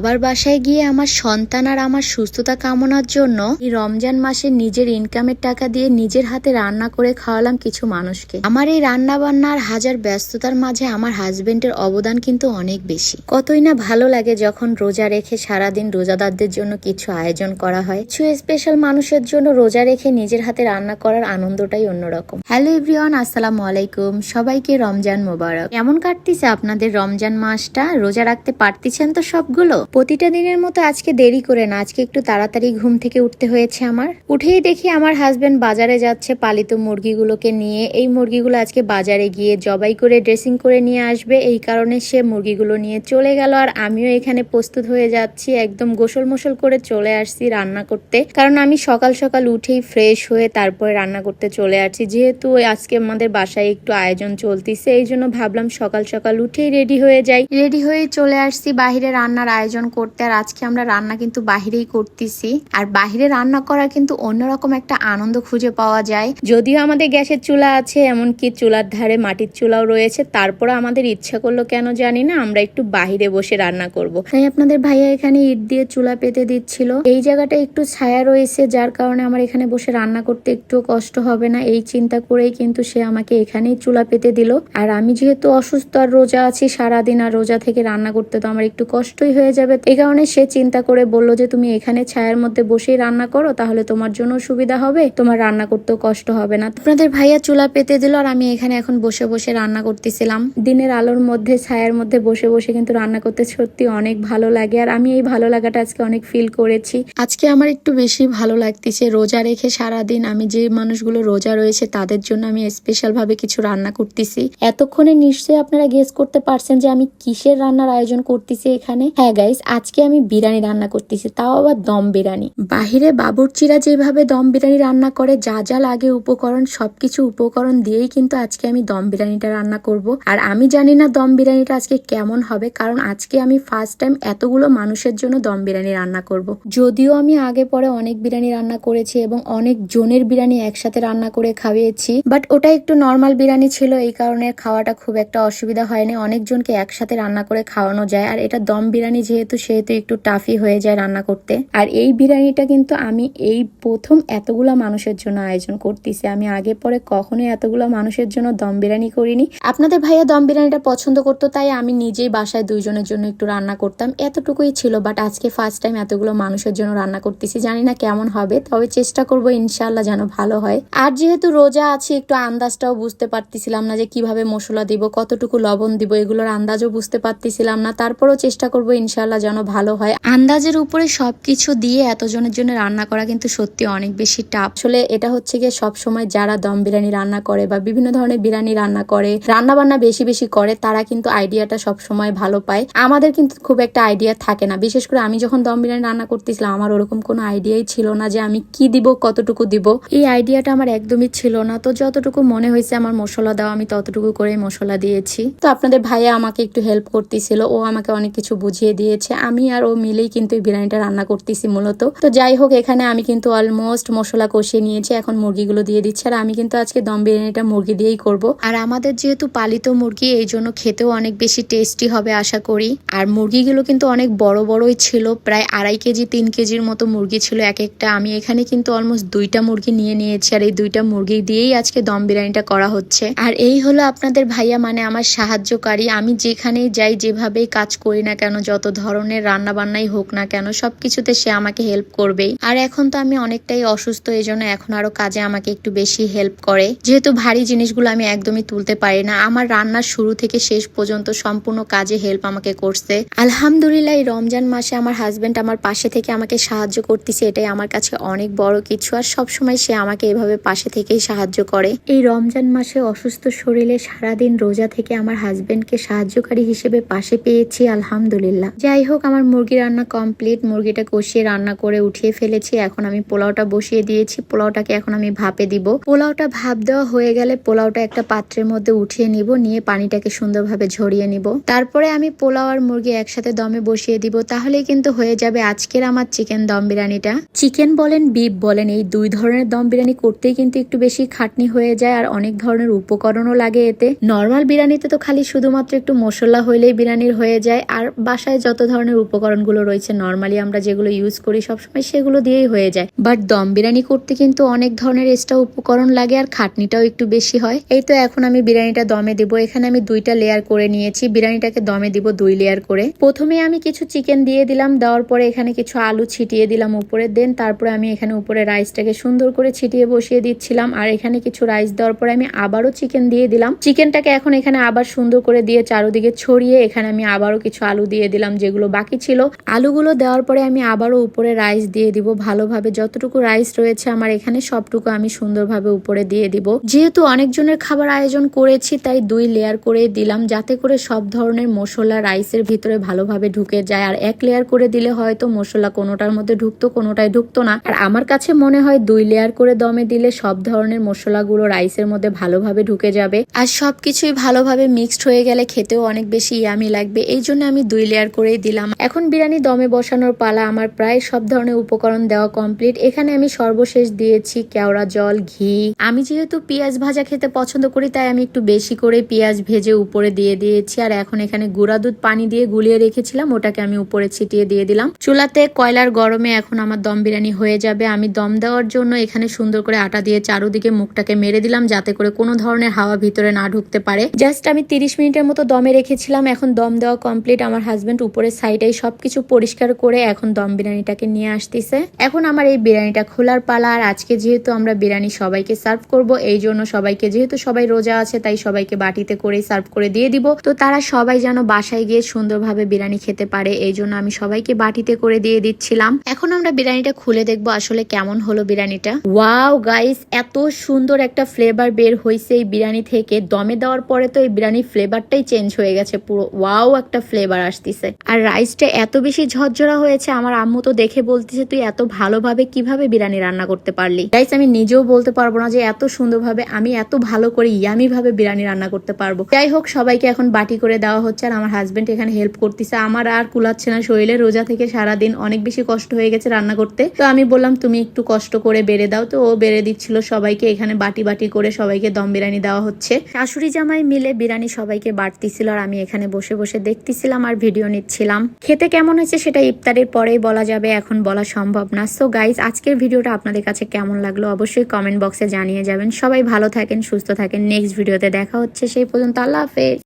আবার বাসায় গিয়ে আমার সন্তান আর আমার সুস্থতা কামনার জন্য এই রমজান মাসে নিজের ইনকামের টাকা দিয়ে নিজের হাতে রান্না করে খাওয়ালাম কিছু মানুষকে। আমার এই রান্না বান্নার হাজার ব্যস্ততার মাঝে আমার হাজবেন্ডের অবদান কিন্তু অনেক বেশি। কতই না ভালো লাগে যখন রোজা রেখে সারাদিন রোজাদারদের জন্য কিছু আয়োজন করা হয়। কিছু স্পেশাল মানুষের জন্য রোজা রেখে নিজের হাতে রান্না করার আনন্দটাই অন্যরকম। হ্যালো এভরিওয়ান আসসালামু আলাইকুম। সবাইকে রমজান মোবারক। কেমন কাটতেছে আপনাদের রমজান মাসটা? রোজা রাখতে পারতেছেন তো সবগুলো? প্রতিটা দিনের মতো আজকে দেরি করে না, আজকে একটু তাড়াতাড়ি ঘুম থেকে উঠতে হয়েছে আমার। উঠেই দেখি আমার হাজবেন্ড বাজারে যাচ্ছে, পালিত মুরগিগুলোকে নিয়ে। এই মুরগিগুলো আজকে বাজারে গিয়ে জবাই করে ড্রেসিং করে নিয়ে আসবে। এই কারণে সে মুরগিগুলো নিয়ে চলে গেল আর আমিও এখানে প্রস্তুত হয়ে যাচ্ছি, একদম গোসল মোসল করে চলে আসছি রান্না করতে। কারণ আমি সকাল সকাল উঠেই ফ্রেশ হয়ে তারপরে রান্না করতে চলে আসছি। যেহেতু আজকে আমাদের বাসায় একটু আয়োজন চলতিছে, এই জন্য ভাবলাম সকাল সকাল উঠেই রেডি হয়ে যাই। রেডি হয়ে চলে আসছি, বাহিরে রান্নার আয়োজন করতে আর আজকে আমরা রান্না কিন্তু বাহিরেই করতেছি। আর বাহিরে রান্না করা কিন্তু অন্যরকম একটা আনন্দ খুঁজে পাওয়া যায়। যদিও আমাদের গ্যাসের চুলা আছে, এমনকি চুলার ধারে মাটির চুলাও রয়েছে তারপরে আমাদের ইচ্ছা করল কেন জানি না, আমরা একটু বাহিরে বসে রান্না করব। তাই আপনাদের ভাইয়া এখানে ইট দিয়ে চুলা পেতে দিচ্ছিল। এই জায়গাটা একটু ছায়া রয়েছে, যার কারণে আমার এখানে বসে রান্না করতে একটু কষ্ট হবে না। এই চিন্তা করেই কিন্তু সে আমাকে এখানেই চুলা পেতে দিল। আর আমি যেহেতু অসুস্থ আর রোজা আছি, সারাদিন আর রোজা থেকে রান্না করতে তো আমার একটু কষ্টই হয়ে যাবে। এই কারণে সে চিন্তা করে বলল যে, তুমি এখানে ছায়ার মধ্যে বসেই রান্না করো, তাহলে তোমার জন্য সুবিধা হবে। তোমার রান্না করতেও কষ্ট হবে না। আপনাদের ভাইয়া চুলা পেতে দিল আর আমি এখানে এখন বসে বসে রান্না করতেছিলাম। দিনের আলোর মধ্যে, ছায়ার মধ্যে বসে বসে কিন্তু রান্না করতে সত্যি অনেক ভালো লাগে আর আমি এই ভালো লাগাটা আজকে অনেক ফিল করেছি। আজকে আমার একটু বেশি ভালো লাগতেছে, রোজা রেখে সারাদিন আমি যে মানুষগুলো রোজা রয়েছে, তাদের জন্য আমি স্পেশাল ভাবে কিছু রান্না করতেছি। এতক্ষণে নিশ্চয়ই আপনারা গেস করতে পারছেন যে আমি কিসের রান্নার আয়োজন করতেছি এখানে। হ্যাঁ গাইস আজকে আমি বিরিয়ানি রান্না করতেছি, তাও আবার দম বিরিয়ানি। বাহিরে বাবুর্চিরা যেভাবে দম বিরিয়ানি রান্না করে, যা যা লাগে উপকরণ, সবকিছু উপকরণ দিয়েই কিন্তু আজকে আমি দম বিরিয়ানিটা রান্না করব। আর আমি জানি না দম বিরিয়ানিটা আজকে কেমন হবে, কারণ আজকে আমি ফার্স্ট টাইম এতগুলো মানুষের জন্য দম বিরিয়ানি রান্না করব। যদিও আমি আগে পরে অনেক বিরিয়ানি রান্না করেছি এবং অনেক জনের বিরিয়ানি একসাথে রান্না করে খাইয়েছি বাট ওটা একটু নর্মাল বিরিয়ানি ছিল, এই কারণে খাওয়াটা খুব একটা অসুবিধা হয়নি। অনেকজনকে একসাথে রান্না করে খাওয়ানো যায়, আর এটা দম বিরিয়ানি যেহেতু সেহেতু একটু টাফি হয়ে যায় রান্না করতে। আর এই বিরিয়ানিটা কিন্তু আমি এই প্রথম এতগুলা মানুষের জন্য আয়োজন করতেছি। আমি আগে পরে কখনোই এতগুলো মানুষের জন্য দম বিরিয়ানি করিনি। আপনাদের ভাইয়া দম বিরিয়ানিটা পছন্দ করতো, তাই আমি নিজেই বাসায় দুইজনের জন্য একটু রান্না করতাম। এতটুকুই ছিল বাট আজকে ফার্স্ট টাইম এতগুলো মানুষের জন্য রান্না করতেছি। জানি না কেমন হবে, তবে চেষ্টা করব ইনশাল্লাহ যেন ভালো হয়। আর যেহেতু রোজা আছে, একটু আন্দাজটাও বুঝতে পারতেছিলাম না যে কীভাবে মশলা দিব, কতটুকু লবণ দিব, এগুলোর আন্দাজও বুঝতে পারতেছিলাম না। তারপরেও চেষ্টা করব ইনশাল্লাহ যেন ভালো হয়। আন্দাজের উপরে সবকিছু দিয়ে এতজনের জন্য রান্না করা কিন্তু সত্যি অনেক বেশি টাফ আসলে এটা হচ্ছে গিয়ে সব সময় যারা দম বিরিয়ানি রান্না করে বা বিভিন্ন ধরনের বিরিয়ানি রান্না করে রান্না বান্না বেশি বেশি করে, তারা কিন্তু আইডিয়াটা সব সময় ভালো পায়। আমাদের কিন্তু খুব একটা আইডিয়া থাকে না। বিশেষ করে আমি যখন দম বিরিয়ানি রান্না করতেছিলাম, আমার ওরকম কোনো আইডিয়াই ছিল না যে আমি কি দিব, কতটুকু দিব। এই আইডিয়াটা আমার একদমই ছিল না। তো যতটুকু মনে হয়েছে আমার মশলা দেওয়া আমি ততটুকু করে মশলা দিয়েছি। তো আপনাদের ভাইয়া আমাকে একটু হেল্প করতেছিল। ও আমাকে অনেক কিছু বুঝিয়ে দিয়েছে। আমি আর ও মিলেই কিন্তু এই বিরিয়ানিটা রান্না করতেছি মূলত। তো যাই হোক, এখানে আমি কিন্তু অলমোস্ট মশলা কষিয়ে নিয়েছি। এখন মুরগিগুলো দিয়ে দিচ্ছি। আর আমি কিন্তু আজকে দম বিরিয়ানিটা মুরগি দিয়েই করব। আর আমাদের যেহেতু পালিত মুরগি, এই জন্য খেতেও অনেক বেশি টেস্টি হবে আশা করি। আর মুরগিগুলো কিন্তু অনেক বড় বড়ই ছিল। প্রায় আড়াই কেজি, তিন কেজির মতো মুরগি ছিল এক একটা। আমি এখানে কিন্তু অলমোস্ট দুইটা মুরগি নিয়ে নিয়েছি। আর এই দুইটা মুরগি দিয়েই আজকে দম বিরিয়ানিটা করা হচ্ছে। আর এই হলো আপনাদের ভাইয়া মানে আমার সাহায্যকারী। আমি যেখানেই যাই, যেভাবেই কাজ করি না কেন, যত ধরনের রান্না বান্নাই হোক না কেন, সবকিছুতে সে আমাকে হেল্প করবেই। আর এখন তো আমি অনেকটাই অসুস্থ এই জন্য এখন আরও কাজে আমাকে একটু বেশি হেল্প করে। যেহেতু ভারী জিনিসগুলো আমি একদমই তুলতে পারি না, আমার রান্নার শুরু থেকে শেষ পর্যন্ত সম্পূর্ণ কাজে হেল্প আমাকে করছে। আলহামদুলিল্লাহ, এই রমজান মাসে আমার হাজবেন্ড আমার পাশে থেকে আমাকে সাহায্য করতেছে, এটাই আমার কাছে অনেক বড় কিছু। আর সব সময় সে আমাকে এভাবে পাশে থেকেই সাহায্য করে। এই রমজান মাসে অসুস্থ শরীরে সারাদিন রোজা থেকে আমার হাজবেন্ডকে সাহায্যকারী হিসেবে পাশে পেয়েছি, আলহামদুলিল্লাহ। যাই হোক আমার মুরগি রান্না কমপ্লিট। মুরগিটা কষিয়ে রান্না করে উঠিয়ে ফেলেছি। এখন আমি পোলাওটা বসিয়ে দিয়েছি। পোলাওটাকে এখন আমি ভাপে দিব। পোলাওটা ভাপ দেওয়া হয়ে গেলে পোলাওটা একটা পাত্রের মধ্যে উঠিয়ে নিব। নিয়ে পানিটাকে সুন্দরভাবে ঝরিয়ে নিব। তারপরে আমি পোলাও আর মুরগি একসাথে দমে বসিয়ে দিব। তাহলেই কিন্তু হয়ে যাবে আজকের আমার চিকেন দম বিরিয়ানিটা। চিকেন বলেন, বিফ বলেন, এই দুই ধরনের দম বিরিয়ানি করতেই কিন্তু একটু বেশি খাটনি হয়ে যায় আর অনেক ধরনের উপকরণও লাগে এতে। নর্মাল বিরিয়ানিতে তো খালি শুধুমাত্র একটু মশলা হইলেই বিরিয়ানির হয়ে যায়। আর বাসায় যত ধরনের উপকরণগুলো রয়েছে। নর্মালি আমরা যেগুলো ইউজ করি সবসময় সেগুলো দিয়েই হয়ে যায়। বাট দম বিরিয়ানি করতে কিন্তু অনেক ধরনের এক্সট্রা উপকরণ লাগে আর খাটনিটাও একটু বেশি হয়। এই তো এখন আমি বিরিয়ানিটা দমে দেবো। এখানে আমি দুইটা লেয়ার করে নিয়েছি। বিরিয়ানিটাকে দমে দিব দুই লেয়ার করে। প্রথমে আমি কিছু চিকেন দিয়ে দিলাম। দেওয়ার পরে এখানে কিছু আলু ছিটিয়ে দিলাম উপরে। দেন তারপরে আমি এখানে উপরে রাইসটাকে সুন্দর করে ছিটিয়ে বসিয়ে দিচ্ছিলাম। আর এখানে কিছু রাইস দেওয়ার পরে আমি আবারও চিকেন দিয়ে দিলাম। চিকেনটাকে এখন এখানে আবার সুন্দর করে দিয়ে চারোদিকে ছড়িয়ে এখানে আমি আবারও কিছু আলু দিয়ে দিলাম যেগুলো বাকি ছিল, আলুগুলো দেওয়ার পরে আমি আবারও উপরে রাইস দিয়ে দিব। ভালোভাবে যতটুকু রাইস রয়েছে আমার এখানে সবটুকু আমি সুন্দরভাবে উপরে দিয়ে দিব। যেহেতু অনেকজনের খাবার আয়োজন করেছি, তাই দুই লেয়ার করে দিলাম যাতে করে সব ধরনের মশলা রাইসের ভিতরে ভালোভাবে ঢুকে যায়। আর এক লেয়ার করে দিলে হয়তো মশলা কোনোটার মধ্যে ঢুকতো কোনোটাই ঢুকতো না। আর আমার কাছে মনে হয় দুই লেয়ার করে দমে দিলে সব ধরনের মশলাগুলো রাইসের মধ্যে ভালোভাবে ঢুকে যাবে। আর সবকিছুই ভালোভাবে মিক্সড হয়ে গেলে খেতেও অনেক বেশি ইয়ামি লাগবে। এই জন্য আমি দুই লেয়ার করেই দিলাম। এখন বিরিয়ানি দমে বসানোর পালা আমার প্রায় সব ধরনের উপকরণ দেওয়া কমপ্লিট এখানে আমি সর্বশেষ দিয়েছি কেওড়া জল, ঘি। আমি যেহেতু পেঁয়াজ ভাজা খেতে পছন্দ করি, তাই আমি একটু বেশি করে পেঁয়াজ ভেজে উপরে দিয়ে দিয়েছি। আর এখন এখানে গুঁড়া দুধ পানি দিয়ে গুলিয়ে রেখেছিলাম, ওটাকে আমি উপরে ছিটিয়ে দিয়ে দিলাম। চুলাতে কয়লার গরমে এখন আমার দম বিরিয়ানি হয়ে যাবে। আমি দম দেওয়ার জন্য এখানে সুন্দর করে আটা দিয়ে চারোদিকে মুখটাকে মেরে দিলাম, যাতে করে কোনো ধরনের হাওয়া ভিতরে না ঢুকতে পারে। জাস্ট আমি তিরিশ মিনিটের মতো দমে রেখেছিলাম, এখন দম দেওয়া কমপ্লিট আমার হাজবেন্ড উপরের সাইডে সবকিছু পরিষ্কার করে এখন দম বিরিয়ানিটাকে নিয়ে আসতেছে। এখন আমার এই বিরিয়ানিটা খোলার পালা, আর আজকে যেহেতু আমরা বিরিয়ানি সবাইকে সার্ভ করব, এই জন্য সবাইকে, যেহেতু সবাই রোজা আছে, তাই সবাইকে বাটিতে করেই সার্ভ করে দিয়ে দিব। তো তারা সবাই যেন বাসায় গিয়ে সুন্দরভাবে বিরিয়ানি খেতে পারে, এই জন্য আমি সবাইকে বাটিতে করে দিয়ে দিচ্ছিলাম। এখন আমরা বিরিয়ানিটা খুলে দেখব আসলে কেমন হলো বিরিয়ানিটা। ওয়াও গাইস, এত সুন্দর একটা ফ্লেভার বের হয়েছে এই বিরিয়ানি থেকে। দমে দেওয়ার পরে তো এই বিরিয়ানির ফ্লেভারটাই চেঞ্জ হয়ে গেছে পুরো। ওয়াও একটা ফ্লেভার আসতেছে। আর রাইসটা এত বেশি ঝরঝরা হয়েছে, আমার আম্মু তো দেখে বলতেছে, তুই এত ভালোভাবে কীভাবে বিরিয়ানি রান্না করতে পারলি? গাইস আমি নিজেও বলতে পারব না যে এত সুন্দরভাবে আমি এত ভালো করে ইয়ামি ভাবে বিরিয়ানি রান্না করতে পারব। যাই হোক, সবাইকে এখন বাটি করে দেওয়া হচ্ছে আর আমার হাজবেন্ড এখানে হেল্প করতেছে। আমার আর কুলাচ্ছে না, শরীরে রোজা থেকে সারাদিন অনেক বেশি কষ্ট হয়ে গেছে রান্না করতে। তো আমি বললাম, তুমি একটু কষ্ট করে বেড়ে দাও। তো ও বেড়ে দিচ্ছিল সবাইকে, এখানে বাটি বাটি করে সবাইকে দম বিরিয়ানি দেওয়া হচ্ছে। শাশুড়ি জামাই মিলে বিরিয়ানি সবাইকে বাড়তিছিল আর আমি এখানে বসে বসে দেখতেছিলাম আর ভিডিও নিচ্ছিলাম। খেতে কেমন হয়েছে সেটা ইফতারের পরেই বলা যাবে, এখন বলা সম্ভব না। সো গাইজ আজকের ভিডিওটা আপনাদের কাছে কেমন লাগল অবশ্যই কমেন্ট বক্সে জানিয়ে যাবেন। সবাই ভালো থাকেন, সুস্থ থাকেন। নেক্সট ভিডিওতে দেখা হচ্ছে, সেই পর্যন্ত আল্লাহ হাফেজ।